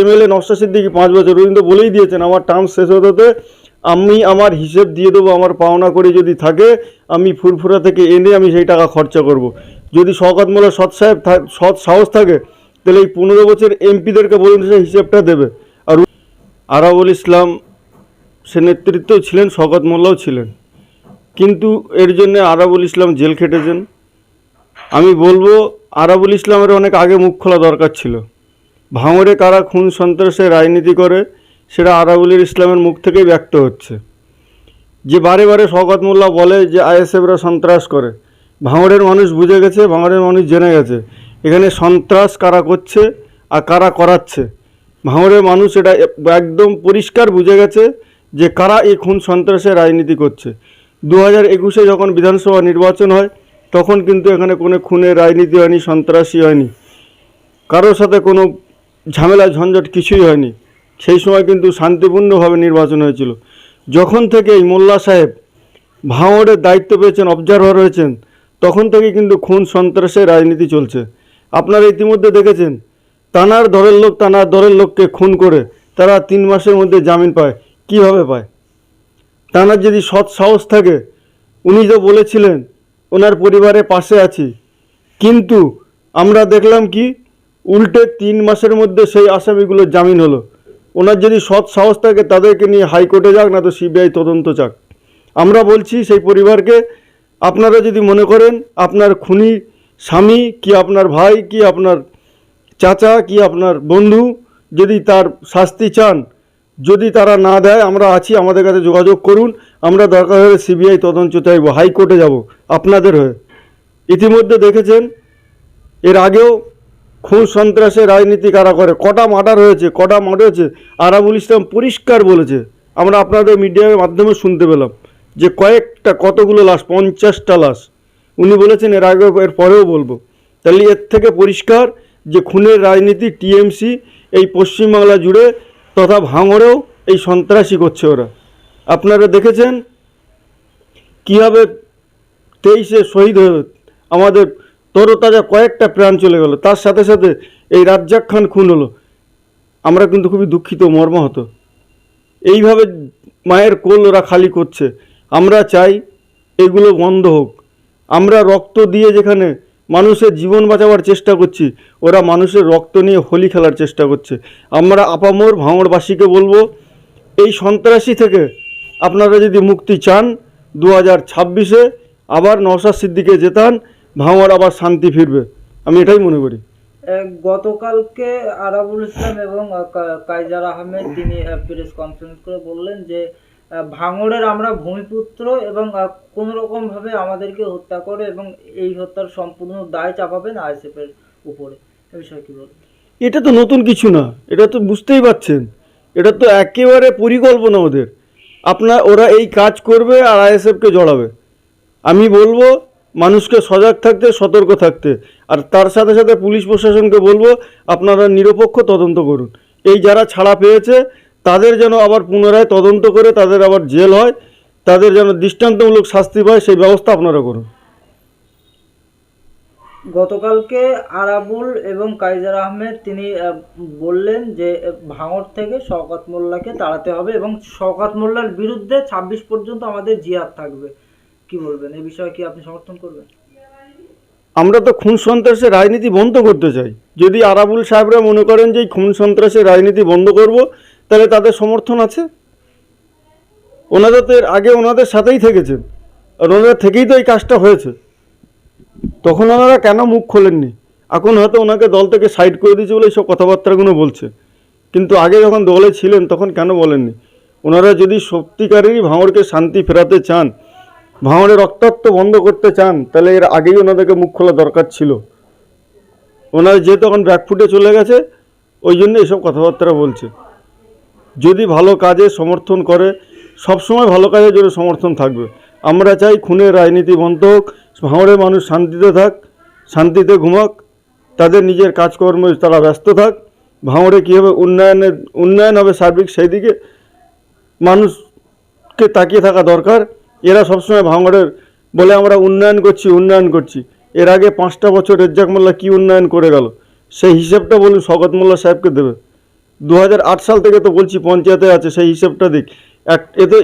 MLA নস্টা Siddiqui পাঁচ বছর, উনি তো বলেই দিয়েছেন, আমার টার্ম শেষ হতে হতে আমি আমার হিসেব দিয়ে দেবো, আমার পাওনা করে যদি থাকে, আমি ফুরফুরা থেকে এনে আমি সেই টাকা খরচা করব। যদি শওকত সৎ সাহেব সৎ সাহস থাকে, তাহলে এই পনেরো বছর এমপিদেরকে বলুন সে হিসেবটা দেবে। আর আরাবুল ইসলাম, সে নেতৃত্বেও ছিলেন, শওকত মোল্লাও ছিলেন। কিন্তু এর জন্য আরাবুল ইসলাম জেল খেটেছেন। আমি বলব, আরাবুল ইসলামের অনেক আগে মুখ খোলা দরকার ছিল। ভাঙড়ে কারা খুন সন্ত্রাসের রাজনীতি করে, সেটা আরাবুল ইসলামের মুখ থেকেই ব্যক্ত হচ্ছে। যে বারে বারে শওকত মোল্লা বলে যে আইএসএফরা সন্ত্রাস করে ভাঙড়ের মানুষ বুঝে গেছে ভাঙড়ের মানুষ জেনে গেছে। এখানে সন্ত্রাস কারা করছে আর কারা করাচ্ছে? ভাঙড়ের মানুষ এটা একদম পরিষ্কার বুঝে গেছে যে কারা এই খুন সন্ত্রাসের রাজনীতি করছে। দু হাজার একুশে যখন বিধানসভা নির্বাচন হয়, তখন কিন্তু এখানে কোনো খুনের রাজনীতি হয়নি সন্ত্রাসী হয়নি। কারোর সাথে কোনো ঝামেলা, ঝঞ্ঝট কিছুই হয়নি। সেই সময় কিন্তু শান্তিপূর্ণভাবে নির্বাচন হয়েছিল। যখন থেকে এই মোল্লা সাহেব ভাঙড়ের দায়িত্ব পেয়েছেন অবজারভার হয়েছেন, তখন থেকে কিন্তু খুন সন্ত্রাসের রাজনীতি চলছে। আপনারা ইতিমধ্যে দেখেছেন, তানার দলের লোক, তানার দলের লোককে খুন করে তারা তিন মাসের মধ্যে জামিন পায়। কীভাবে পায়? তানার যদি সৎ সাহস থাকে, উনি তো বলেছিলেন, ওনার পরিবারের পাশে আছি। কিন্তু আমরা দেখলাম কি উল্টে তিন মাসের মধ্যে সেই আসামিগুলো জামিন হলো। ওনার যদি সৎ সাহস থাকে, তাদেরকে নিয়ে হাইকোর্টে যাক, না তো সিবিআই তদন্ত চাক। আমরা বলছি, সেই পরিবারকে আপনারা যদি মনে করেন, আপনার খুনি স্বামী, কি আপনার ভাই, কি আপনার চাচা, কি আপনার বন্ধু, যদি তার শাস্তি চান, যদি তারা না দেয়, আমরা আছি, আমাদের কাছে যোগাযোগ করুন, আমরা দরকার হলে সিবিআই তদন্ত চাইব, হাইকোর্টে যাব, আপনাদের হয়ে। ইতিমধ্যে দেখেছেন, এর আগেও খুন সন্ত্রাসের রাজনীতি কারা করে? কটা মার্ডার হয়েছে? কটা মার্ডার হয়েছে? আরাবুল ইসলাম পরিষ্কার বলেছে। আমরা আপনাদের মিডিয়ার মাধ্যমে শুনতে পেলাম যে কয়েকটা, কতগুলো লাশ? পঞ্চাশটা লাশ। উনি বলেছেন, এর আগে, এর পরেও বলব। তাহলে এর থেকে পরিষ্কার যে খুনের রাজনীতি, টিএমসি, এই পশ্চিমবাংলা জুড়ে তথা ভাঙড়েও এই সন্ত্রাসী করছে ওরা। আপনারা দেখেছেন? কীভাবে তেইশে শহীদ হয়ে আমাদের তরতাজা কয়েকটা প্রাণ চলে গেল। তার সাথে সাথে এই রাজ্জাক খান খুন হলো। আমরা কিন্তু খুবই দুঃখিত, মর্মাহত। এইভাবে মায়ের কোল ওরা খালি করছে। আমরা চাই এগুলো বন্ধ হোক। আমরা রক্ত দিয়ে যেখানে মানুষের জীবন বাঁচাবার চেষ্টা করছি, ওরা মানুষের রক্ত নিয়ে হোলি খেলার চেষ্টা করছে। আমরা আপামর ভাঙড়বাসীকে বলব, এই সন্ত্রাসী থেকে আপনারা যদি মুক্তি চান, দু হাজার ছাব্বিশে আবার নওশাদ সিদ্দিকে জেতান ভাঙড় আবার শান্তি ফিরবে। আমি এটাই মনে করি। গতকালকে আরাবুল ইসলাম এবং কাইজার আহমেদ তিনি প্রেস কনফারেন্স করে বললেন যে আহ, ভাঙড়ের আমরা ভূমিপুত্র এবং কোনো রকম ভাবে আমাদেরকে হত্যা করে এবং এই হত্যার সম্পূর্ণ দায় চাপাবেন আইএসএফ এর উপরে। এ বিষয়ে কি বলবেন? এটা তো নতুন কিছু না। এটা তো বুঝতেই পাচ্ছেন এটা তো একেবারে পরিকল্পনা ওদের। আপনার ওরা এই কাজ করবে আর আইএসএফকে জড়াবে। আমি বলব মানুষকে সজাগ থাকতে, সতর্ক থাকতে। আর তার সাথে সাথে পুলিশ প্রশাসনকে বলব, আপনারা নিরপেক্ষ তদন্ত করুন। এই যারা ছাড়া পেয়েছে, তাদের যেন আবার পুনরায় তদন্ত করে তাদের আবার জেল হয়, তাদের যেন দৃষ্টান্তমূলক শাস্তি পায়, সেই ব্যবস্থা আপনারা করুন। গতকালকে আরাবুল এবং কাইজার আহমেদ তিনি বললেন যে ভাঙড় থেকে শওকত মোল্লাকে তাড়াতে হবে এবং শওকত মোল্লার বিরুদ্ধে ছাব্বিশ পর্যন্ত আমাদের জিহাদ থাকবে। কি বলবেন? এই বিষয়ে কি আপনি সমর্থন করবেন? আমরা তো খুন সন্ত্রাসের রাজনীতি বন্ধ করতে চাই। যদি আরাবুল সাহেবরা মনে করেন যে খুন সন্ত্রাসের রাজনীতি বন্ধ করব, তাহলে তাদের সমর্থন আছে। ওনাদের তো আগে ওনাদের সাথেই থেকেছেন। আর ওনাদের থেকেই তো এই কাজটা হয়েছে। তখন ওনারা কেন মুখ খোলেননি? এখন হয়তো ওনাকে দল থেকে সাইড করে দিয়েছে বলে এইসব কথাবার্তাগুলো বলছে। কিন্তু আগে যখন দলে ছিলেন, তখন কেন বলেননি? ওনারা যদি সত্যিকারেরই ভাঙড়কে শান্তি ফেরাতে চান ভাঙড়ে রক্তাক্ত বন্ধ করতে চান, তাহলে এর আগেই ওনাদেরকে মুখ খোলা দরকার ছিল। ওনারা যেহেতু এখন ব্যাকফুটে চলে গেছে, ওই জন্য এসব কথাবার্তা বলছে। যদি ভালো কাজে সমর্থন করে, সবসময় ভালো কাজের জন্য সমর্থন থাকবে। আমরা চাই খুনের রাজনীতি বন্ধ হোক ভাঙড়ের মানুষ শান্তিতে থাক, শান্তিতে ঘুমাক, তাদের নিজের কাজকর্মে তারা ব্যস্ত থাক। ভাঙড়ে কীভাবে উন্নয়নের, উন্নয়ন হবে সার্বিক সেই দিকে মানুষকে তাকিয়ে থাকা দরকার। এরা সবসময় ভাঙড়ের বলে আমরা উন্নয়ন করছি উন্নয়ন করছি। এর আগে পাঁচটা বছর রেজ্জাক মোল্লা কী উন্নয়ন করে গেল? সেই হিসেবটা বলুন শকত মোল্লা সাহেবকে দেবে। দু হাজার আট সাল থেকে তো বলছি পঞ্চায়েতে আছে, সেই হিসেবটা দিক। এক এতে